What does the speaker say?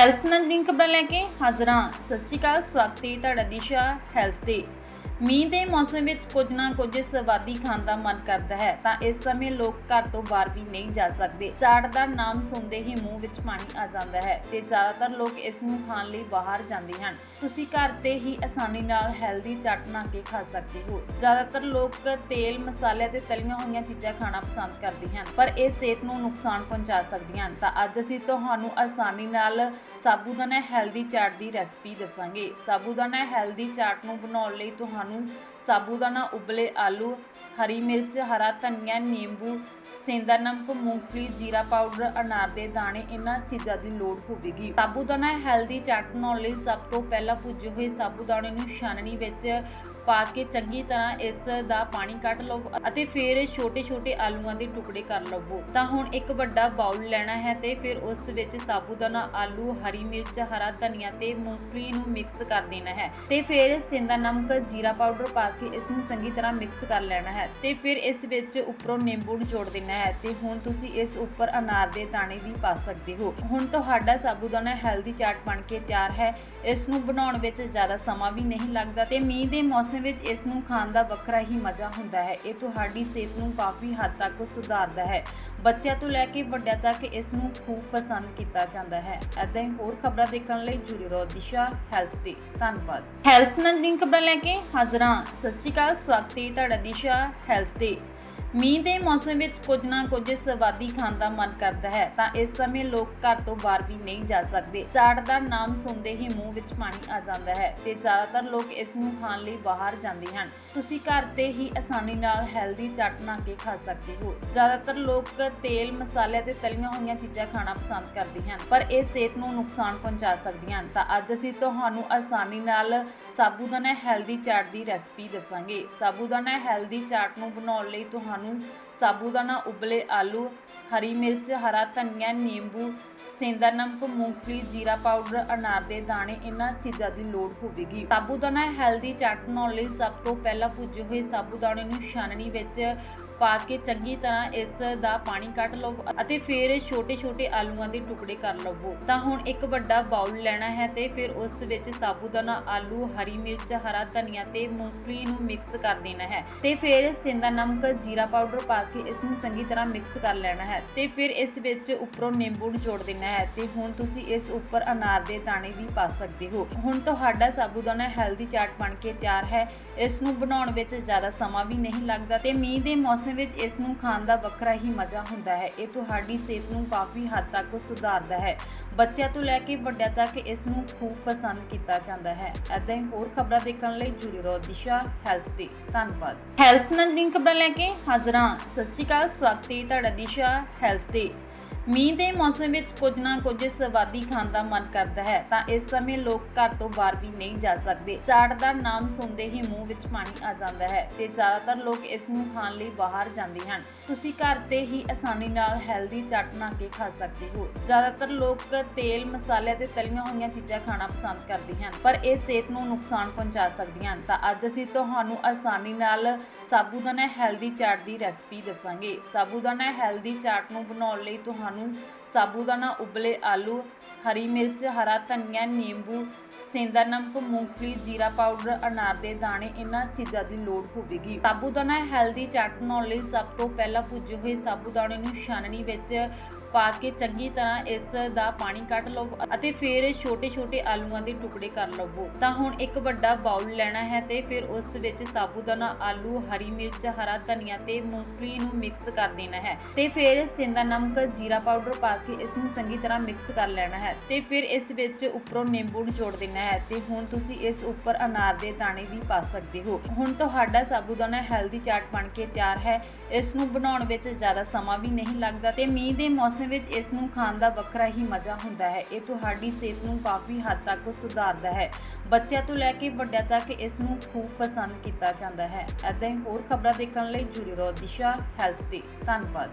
Health ਨਾਲ link ਖਬਰਾਂ ਲੈ ਕੇ ਹਾਜ਼ਰ। ਹਾਂ ਸਤਿ ਸ਼੍ਰੀ ਅਕਾਲ, ਸਵਾਗਤ ਹੈ ਤੁਹਾਡਾ ਦਿਸ਼ਾ ਹੈਲਥ ਤੇ। ਮੀਂਹ ਦੇ ਮੌਸਮ ਵਿੱਚ ਕੁਝ ਨਾ ਕੁਝ ਸਵਾਦੀ ਖਾਣ ਦਾ ਮਨ ਕਰਦਾ ਹੈ, ਤਾਂ ਇਸ ਸਮੇਂ ਲੋਕ ਘਰ ਤੋਂ ਬਾਹਰ ਵੀ ਨਹੀਂ ਜਾ ਸਕਦੇ। ਚਾਟ ਦਾ ਨਾਮ ਸੁਣਦੇ ਹੀ ਮੂੰਹ ਵਿੱਚ ਪਾਣੀ ਆ ਜਾਂਦਾ ਹੈ ਤੇ ਜ਼ਿਆਦਾਤਰ ਲੋਕ ਇਸ ਨੂੰ ਖਾਣ ਲਈ ਬਾਹਰ ਜਾਂਦੇ ਹਨ। ਤੁਸੀਂ ਘਰ ਤੇ ਹੀ ਆਸਾਨੀ ਨਾਲ ਹੈਲਦੀ ਚਾਟ ਬਣਾ ਕੇ ਖਾ ਸਕਦੇ ਹੋ। ਜ਼ਿਆਦਾਤਰ ਲੋਕ ਤੇਲ, ਮਸਾਲੇ ਤੇ ਤਲੀਆਂ ਹੋਈਆਂ ਚੀਜ਼ਾਂ ਖਾਣਾ ਪਸੰਦ ਕਰਦੇ ਹਨ, ਪਰ ਇਹ ਸਿਹਤ ਨੂੰ ਨੁਕਸਾਨ ਪਹੁੰਚਾ ਸਕਦੀਆਂ ਹਨ। ਤਾਂ ਅੱਜ ਅਸੀਂ ਤੁਹਾਨੂੰ ਆਸਾਨੀ ਨਾਲ ਸਾਬੂਦਾਨਾ ਹੈਲਦੀ ਚਾਟ ਦੀ ਰੈਸਪੀ ਦੱਸਾਂਗੇ। ਸਾਬੂਦਾਨਾ ਹੈਲਦੀ ਚਾਟ ਨੂੰ ਬਣਾਉਣ ਲਈ ਤੁਹਾਨੂੰ ਸਾਬੂਦਾਨਾ ਉਬਲੇ ਆਲੂ ਹਰੀ ਮਿਰਚ ਹਰਾ ਧਨੀਆ ਨਿੰਬੂ ਸੇਂਦਾ ਨਮਕ ਮੂੰਗਫਲੀ ਜੀਰਾ ਪਾਊਡਰ, ਅਨਾਰ ਦੇ ਦਾਣੇ, ਇਹਨਾਂ ਚੀਜ਼ਾਂ ਦੀ ਲੋੜ ਹੋਵੇਗੀ। ਸਾਬੂਦਾਨਾ ਹੈਲਦੀ ਚਾਟ ਬਣਾਉਣ ਲਈ ਸਭ ਤੋਂ ਪਹਿਲਾਂ ਭੁੱਜੇ ਹੋਏ ਸਾਬੂਦਾਨੇ ਨੂੰ ਛਾਨਣੀ ਵਿੱਚ ਪਾ ਕੇ ਚੰਗੀ ਤਰ੍ਹਾਂ ਇਸ ਦਾ ਪਾਣੀ ਕੱਢ ਲਵੋ ਅਤੇ ਫਿਰ ਛੋਟੇ-ਛੋਟੇ ਆਲੂਆਂ ਦੇ ਟੁਕੜੇ ਕਰ ਲਵੋ। ਤਾਂ ਹੁਣ ਇੱਕ ਵੱਡਾ ਬਾਉਲ ਲੈਣਾ ਹੈ ਤੇ ਫਿਰ ਉਸ ਵਿੱਚ ਸਾਬੂਦਾਨਾ, ਆਲੂ, ਹਰੀ ਮਿਰਚ, ਹਰਾ ਧਨੀਆ ਤੇ ਮੂੰਗਫਲੀ ਨੂੰ ਮਿਕਸ ਕਰ ਦੇਣਾ ਹੈ ਤੇ ਫਿਰ ਸੇਂਦਾ ਨਮਕ ਜੀਰਾ ਪਾਊਡਰ ਪਾ ਕੇ ਇਸ ਨੂੰ ਚੰਗੀ ਤਰ੍ਹਾਂ ਮਿਕਸ ਕਰ ਲੈਣਾ ਹੈ ਤੇ ਫਿਰ ਇਸ ਵਿੱਚ ਉੱਪਰੋਂ ਨਿੰਬੂ ਨਿਚੋੜ ਦੇਣਾ ਹੈ ਤੇ ਹੁਣ ਤੁਸੀਂ ਇਸ ਉੱਪਰ ਅਨਾਰ ਦੇ ਦਾਣੇ ਵੀ ਪਾ ਸਕਦੇ ਹੋ। ਹੁਣ ਤੁਹਾਡਾ ਸਾਬੂਦਾਨਾ ਹੈਲਦੀ ਚਾਟ ਬਣ ਕੇ ਤਿਆਰ ਹੈ। ਇਸ ਨੂੰ ਬਣਾਉਣ ਵਿੱਚ ਜ਼ਿਆਦਾ ਸਮਾਂ ਵੀ ਨਹੀਂ ਲੱਗਦਾ ਤੇ ਮੀਂਹ ਦੇ ਮੌਸਮ ਵਿੱਚ ਇਸ ਨੂੰ ਖਾਣ ਦਾ ਵੱਖਰਾ ਹੀ ਮਜ਼ਾ ਹੁੰਦਾ ਹੈ। ਇਹ ਤੁਹਾਡੀ ਸਿਹਤ ਨੂੰ ਕਾਫੀ ਹੱਦ ਤੱਕ ਸੁਧਾਰਦਾ ਹੈ। ਬੱਚਿਆਂ ਤੋਂ ਲੈ ਕੇ ਵੱਡਿਆਂ ਤੱਕ ਇਸ ਨੂੰ ਖੂਬ ਪਸੰਦ ਕੀਤਾ ਜਾਂਦਾ ਹੈ। ਐਦਾਂ ਹੀ ਹੋਰ ਖਬਰਾਂ ਦੇਖਣ ਲਈ ਜੁੜੇ ਰਹੋ ਦਿਸ਼ਾ ਹੈਲਥ ਤੇ। ਧੰਨਵਾਦ। ਹੈਲਥ ਨਾਲ ਲਿੰਕ ਖਬਰਾਂ ਲੈ ਕੇ ਹਾਜ਼ਰ ਹਾਂ। ਸਤਿ ਸ਼੍ਰੀ ਅਕਾਲ, ਸਵਾਗਤ ਹੈ ਤੁਹਾਡਾ ਦਿਸ਼ਾ ਹੈਲਥ ਤੇ। ਮੀਂਹ ਦੇ ਮੌਸਮ ਵਿੱਚ ਕੁਝ ਨਾ ਕੁਝ ਸਵਾਦੀ ਖਾਣ ਦਾ ਮਨ ਕਰਦਾ ਹੈ, ਤਾਂ ਇਸ ਸਮੇਂ ਲੋਕ ਘਰ ਤੋਂ ਬਾਹਰ ਵੀ ਨਹੀਂ ਜਾ ਸਕਦੇ। ਚਾਟ ਦਾ ਨਾਮ ਸੁਣਦੇ ਹੀ ਮੂੰਹ ਵਿੱਚ ਪਾਣੀ ਆ ਜਾਂਦਾ ਹੈ ਤੇ ਜ਼ਿਆਦਾਤਰ ਲੋਕ ਇਸ ਨੂੰ ਖਾਣ ਲਈ ਬਾਹਰ ਜਾਂਦੇ ਹਨ। ਤੁਸੀਂ ਘਰ ਤੇ ਹੀ ਆਸਾਨੀ ਨਾਲ ਹੈਲਦੀ ਚਾਟ ਬਣਾ ਕੇ ਖਾ ਸਕਦੇ ਹੋ। ਜ਼ਿਆਦਾਤਰ ਲੋਕ ਤੇਲ, ਮਸਾਲੇ ਤੇ ਤਲੀਆਂ ਹੋਈਆਂ ਚੀਜ਼ਾਂ ਖਾਣਾ ਪਸੰਦ ਕਰਦੇ ਹਨ, ਪਰ ਇਹ ਸਿਹਤ ਨੂੰ ਨੁਕਸਾਨ ਪਹੁੰਚਾ ਸਕਦੀਆਂ ਹਨ। ਤਾਂ ਅੱਜ ਅਸੀਂ ਤੁਹਾਨੂੰ ਆਸਾਨੀ ਨਾਲ ਸਾਬੂਦਾਨਾ ਹੈਲਦੀ ਚਾਟ ਦੀ ਰੈਸਪੀ ਦੱਸਾਂਗੇ। ਸਾਬੂਦਾਨਾ ਹੈਲਦੀ ਚਾਟ ਨੂੰ ਬਣਾਉਣ ਲਈ ਤੁਹਾਨੂੰ ਸਾਬੂਦਾਨਾ, ਉਬਲੇ ਆਲੂ, ਹਰੀ ਮਿਰਚ, ਹਰਾ ਧਨੀਆ, ਨਿੰਬੂ ਸੇਂਦਾ ਨਮਕ, ਮੂੰਗਫਲੀ, ਜੀਰਾ ਪਾਊਡਰ, ਅਨਾਰ ਦੇ ਦਾਣੇ, ਇਹਨਾਂ ਚੀਜ਼ਾਂ ਦੀ ਲੋੜ ਹੋਵੇਗੀ। ਸਾਬੂਦਾਨਾ ਹੈਲਦੀ ਚਾਟ ਬਣਾਉਣ ਲਈ ਸਭ ਤੋਂ ਪਹਿਲਾਂ ਭੁੱਜੇ ਹੋਏ ਸਾਬੂਦਾਨੇ ਨੂੰ ਛਾਨਣੀ ਵਿੱਚ ਪਾ ਕੇ ਚੰਗੀ ਤਰ੍ਹਾਂ ਇਸ ਦਾ ਪਾਣੀ ਕੱਢ ਲਵੋ ਅਤੇ ਫਿਰ ਛੋਟੇ-ਛੋਟੇ ਆਲੂਆਂ ਦੇ ਟੁਕੜੇ ਕਰ ਲਵੋ। ਤਾਂ ਹੁਣ ਇੱਕ ਵੱਡਾ ਬਾਉਲ ਲੈਣਾ ਹੈ ਤੇ ਫਿਰ ਉਸ ਵਿੱਚ ਸਾਬੂਦਾਨਾ, ਆਲੂ, ਹਰੀ ਮਿਰਚ, ਹਰਾ ਧਨੀਆ ਤੇ ਮੂੰਗਫਲੀ ਨੂੰ ਮਿਕਸ ਕਰ ਦੇਣਾ ਹੈ ਤੇ ਫਿਰ ਸਿੰਦਾ ਨਮਕ, ਜੀਰਾ ਪਾਊਡਰ ਪਾ ਕੇ ਇਸ ਨੂੰ ਚੰਗੀ ਤਰ੍ਹਾਂ ਮਿਕਸ ਕਰ ਲੈਣਾ ਹੈ ਤੇ ਫਿਰ ਇਸ ਵਿੱਚ ਉੱਪਰੋਂ ਨਿੰਬੂ ਨਿਚੋੜ ਦੇਣਾ ਹੈ ਤੇ ਹੁਣ ਤੁਸੀਂ ਇਸ ਉੱਪਰ ਅਨਾਰ ਦੇ ਦਾਣੇ ਵੀ ਪਾ ਸਕਦੇ ਹੋ। ਹੁਣ ਤੁਹਾਡਾ ਸਾਬੂਦਾਨਾ ਹੈਲਦੀ ਚਾਟ ਬਣ ਕੇ ਤਿਆਰ ਹੈ। ਇਸ ਨੂੰ ਬਣਾਉਣ ਵਿੱਚ ਜ਼ਿਆਦਾ ਸਮਾਂ ਵੀ ਨਹੀਂ ਲੱਗਦਾ ਤੇ ਮੀਂਹ ਦੇ ਮੌਸਮ ਵਿੱਚ ਇਸ ਨੂੰ ਖਾਣ ਦਾ ਵੱਖਰਾ ਹੀ ਮਜ਼ਾ ਹੁੰਦਾ ਹੈ। ਇਹ ਤੁਹਾਡੀ ਸਿਹਤ ਨੂੰ ਕਾਫੀ ਹੱਦ ਤੱਕ ਸੁਧਾਰਦਾ ਹੈ। ਬੱਚਿਆਂ ਤੋਂ ਲੈ ਕੇ ਵੱਡਿਆਂ ਤੱਕ ਇਸ ਨੂੰ ਖੂਬ ਪਸੰਦ ਕੀਤਾ ਜਾਂਦਾ ਹੈ। ਐਦਾਂ ਹੀ ਹੋਰ ਖਬਰਾਂ ਦੇਖਣ ਲਈ ਜੁੜੇ ਰਹੋ ਦਿਸ਼ਾ ਹੈਲਥ ਤੇ। ਧੰਨਵਾਦ। ਹੈਲਥ ਨਾਲ ਲਿੰਕ ਖਬਰਾਂ ਲੈ ਕੇ ਹਾਜ਼ਰ ਹਾਂ। ਸਤਿ ਸ਼੍ਰੀ ਅਕਾਲ, ਸਵਾਗਤ ਹੈ ਤੁਹਾਡਾ ਦਿਸ਼ਾ ਹੈਲਥ ਤੇ। ਮੀਂਹ ਦੇ ਮੌਸਮ ਵਿੱਚ ਕੁਝ ਨਾ ਕੁਝ ਸਵਾਦੀ ਖਾਣ ਦਾ ਮਨ ਕਰਦਾ ਹੈ, ਤਾਂ ਇਸ ਸਮੇਂ ਲੋਕ ਘਰ ਤੋਂ ਬਾਹਰ ਵੀ ਨਹੀਂ ਜਾ ਸਕਦੇ। ਚਾਟ ਦਾ ਨਾਮ ਸੁਣਦੇ ਹੀ ਮੂੰਹ ਵਿੱਚ ਪਾਣੀ ਆ ਜਾਂਦਾ ਹੈ ਤੇ ਜ਼ਿਆਦਾਤਰ ਲੋਕ ਇਸ ਨੂੰ ਖਾਣ ਲਈ ਬਾਹਰ ਜਾਂਦੇ ਹਨ। ਤੁਸੀਂ ਘਰ ਤੇ ਹੀ ਆਸਾਨੀ ਨਾਲ ਹੈਲਦੀ ਚਾਟ ਬਣਾ ਕੇ ਖਾ ਸਕਦੇ ਹੋ। ਜ਼ਿਆਦਾਤਰ ਲੋਕ ਤੇਲ, ਮਸਾਲੇ ਤੇ ਤਲੀਆਂ ਹੋਈਆਂ ਚੀਜ਼ਾਂ ਖਾਣਾ ਪਸੰਦ ਕਰਦੇ ਹਨ, ਪਰ ਇਹ ਸਿਹਤ ਨੂੰ ਨੁਕਸਾਨ ਪਹੁੰਚਾ ਸਕਦੀਆਂ ਹਨ। ਤਾਂ ਅੱਜ ਅਸੀਂ ਤੁਹਾਨੂੰ ਆਸਾਨੀ ਨਾਲ ਸਾਬੂਦਾਨਾ ਹੈਲਦੀ ਚਾਟ ਦੀ ਰੈਸਪੀ ਦੱਸਾਂਗੇ। ਸਾਬੂਦਾਨਾ ਹੈਲਦੀ ਚਾਟ ਨੂੰ ਬਣਾਉਣ ਲਈ ਤੁਹਾਨੂੰ ਸਾਬੂਦਾਨਾ ਉਬਲੇ ਆਲੂ, ਹਰੀ ਮਿਰਚ, ਹਰਾ ਧਨੀਆ, ਨਿੰਬੂ, ਸੇਂਦਾ, ਨਮਕ, ਮੂੰਗਫਲੀ, ਜੀਰਾ ਪਾਊਡਰ, ਅਨਾਰ ਦੇ ਦਾਣੇ, ਇਹਨਾਂ ਚੀਜ਼ਾਂ ਦੀ ਲੋੜ ਹੋਵੇਗੀ। ਸਾਬੂਦਾਨਾ ਹੈਲਦੀ ਚਾਟ ਬਣਾਉਣ ਲਈ ਸਭ ਤੋਂ ਪਹਿਲਾਂ ਭੁੱਜੇ ਹੋਏ ਸਾਬੂਦਾਨੇ ਨੂੰ ਛਾਨਣੀ ਵਿੱਚ ਪਾ ਕੇ ਚੰਗੀ ਤਰ੍ਹਾਂ ਇਸ ਦਾ ਪਾਣੀ ਕੱਢ ਲਓ ਅਤੇ ਫਿਰ ਛੋਟੇ-ਛੋਟੇ ਆਲੂਆਂ ਦੇ ਟੁਕੜੇ ਕਰ ਲਵੋ। ਤਾਂ ਹੁਣ ਇੱਕ ਵੱਡਾ ਬਾਉਲ ਲੈਣਾ ਹੈ ਤੇ ਫਿਰ ਉਸ ਵਿੱਚ ਸਾਬੂਦਾਨਾ, ਆਲੂ, ਹਰੀ ਮਿਰਚ, ਹਰਾ ਧਨੀਆ ਤੇ ਮੂੰਗਫਲੀ ਨੂੰ ਮਿਕਸ ਕਰ ਦੇਣਾ ਹੈ। ਤੇ ਫਿਰ ਸਿੰਦਾ ਨਮਕ, ਜੀਰਾ ਪਾਊਡਰ ਪਾ ਕੇ ਇਸ ਨੂੰ ਚੰਗੀ ਤਰ੍ਹਾਂ ਮਿਕਸ ਕਰ ਲੈਣਾ ਹੈ। ਤੇ ਫਿਰ ਇਸ ਵਿੱਚ ਉੱਪਰੋਂ ਨਿੰਬੂ ਨਿਚੋੜ ਦੇਣਾ ਹੈ ਤੇ ਹੁਣ ਤੁਸੀਂ ਇਸ ਉੱਪਰ ਅਨਾਰ ਦੇ ਦਾਣੇ ਵੀ ਪਾ ਸਕਦੇ ਹੋ। ਹੁਣ ਤੁਹਾਡਾ ਸਾਬੂਦਾਨਾ ਹੈਲਦੀ ਚਾਟ ਬਣ ਕੇ ਤਿਆਰ ਹੈ। ਇਸ ਨੂੰ ਬਣਾਉਣ ਵਿੱਚ ਜ਼ਿਆਦਾ ਸਮਾਂ ਵੀ ਨਹੀਂ ਲੱਗਦਾ ਤੇ ਮੀਂਹ ਦੇ ਮੌਸਮ ਵਿੱਚ ਇਸ ਨੂੰ ਖਾਣ ਦਾ ਵੱਖਰਾ ਹੀ ਮਜ਼ਾ ਹੁੰਦਾ ਹੈ। ਇਹ ਤੁਹਾਡੀ ਸਿਹਤ ਨੂੰ ਕਾਫੀ ਹੱਦ ਤੱਕ ਸੁਧਾਰਦਾ ਹੈ। ਬੱਚਿਆਂ ਤੋਂ ਲੈ ਕੇ ਵੱਡਿਆਂ ਤੱਕ ਇਸ ਨੂੰ ਖੂਬ ਪਸੰਦ ਕੀਤਾ ਜਾਂਦਾ ਹੈ। ਐਦਾਂ ਹੀ ਹੋਰ ਖਬਰਾਂ ਦੇਖਣ ਲਈ ਜੁੜੇ ਰਹੋ ਦਿਸ਼ਾ ਹੈਲਥ ਤੇ। ਧੰਨਵਾਦ।